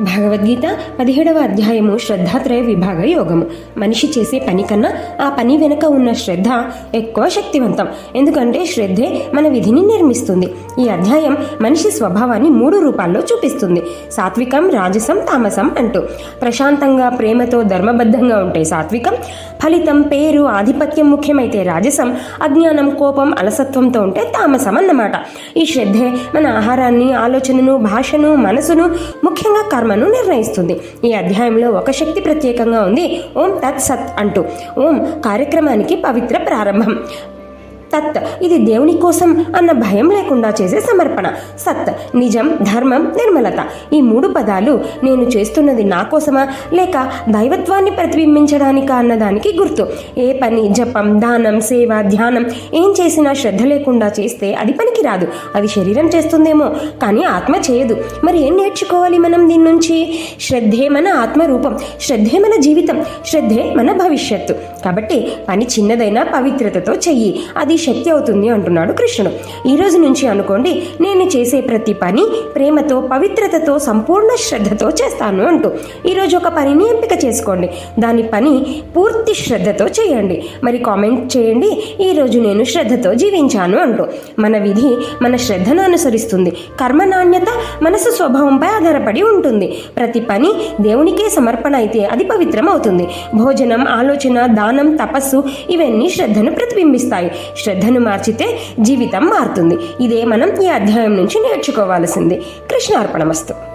భగవద్గీత పదిహేడవ అధ్యాయము శ్రద్ధాత్రయ విభాగ యోగము. మనిషి చేసే పని కన్నా ఆ పని వెనుక ఉన్న శ్రద్ధ ఎక్కువ శక్తివంతం. ఎందుకంటే శ్రద్ధే మన విధిని నిర్మిస్తుంది. ఈ అధ్యాయం మనిషి స్వభావాన్ని మూడు రూపాల్లో చూపిస్తుంది. సాత్వికం రాజసం తామసం అంటూ. ప్రశాంతంగా ప్రేమతో ధర్మబద్ధంగా ఉంటే సాత్వికం. ఫలితం పేరు ఆధిపత్యం ముఖ్యమైతే రాజసం. అజ్ఞానం కోపం అలసత్వంతో ఉంటే తామసం అన్నమాట. ఈ శ్రద్ధే మన ఆహారాన్ని ఆలోచనను భాషను మనసును ముఖ్యంగా కర్మ కర్మను నిర్ణయిస్తుంది. ఈ అధ్యాయంలో ఒక శక్తి ప్రత్యేకంగా ఉంది. ఓం తత్ సత్ అంటూ. ఓం కార్యక్రమానికి పవిత్ర ప్రారంభం. తత్ ఇది దేవుని కోసం అన్న భయం లేకుండా చేసే సమర్పణ. సత్ నిజం ధర్మం నిర్మలత. ఈ మూడు పదాలు నేను చేస్తున్నది నా కోసమా? లేక దైవత్వాన్ని ప్రతిబింబించడానికా అన్నదానికి గుర్తు. ఏ పని జపం దానం సేవ ధ్యానం ఏం చేసినా శ్రద్ధ లేకుండా చేస్తే అది పనికి రాదు అది శరీరం చేస్తుందేమో కానీ ఆత్మ చేయదు. మరి ఏం నేర్చుకోవాలి మనం దీని నుంచి? శ్రద్ధే మన ఆత్మరూపం శ్రద్ధే మన జీవితం శ్రద్ధే మన భవిష్యత్తు. కాబట్టి పని చిన్నదైనా పవిత్రతతో చెయ్యి. అది శక్తి అవుతుంది అంటున్నాడు కృష్ణుడు. ఈ రోజు నుంచి అనుకోండి నేను చేసే ప్రతి పని ప్రేమతో పవిత్రతతో సంపూర్ణ శ్రద్ధతో చేస్తాను అంటూ. ఈరోజు ఒక పనిని ఎంపిక చేసుకోండి. దాని పని పూర్తి శ్రద్ధతో చేయండి. మరి కామెంట్ చేయండి ఈరోజు నేను శ్రద్ధతో జీవించాను అంటూ. మన విధి మన శ్రద్ధను అనుసరిస్తుంది. కర్మ నాణ్యత మనసు స్వభావంపై ఆధారపడి ఉంటుంది. ప్రతి పని దేవునికే సమర్పణ అయితే అది పవిత్రం అవుతుంది భోజనం ఆలోచన దానం తపస్సు ఇవన్నీ శ్రద్ధను ప్రతిబింబిస్తాయి. శ్రద్ధను మార్చితే జీవితం మారుతుంది. ఇదే మనం ఈ అధ్యాయం నుంచి నేర్చుకోవాల్సింది. కృష్ణార్పణమస్తు.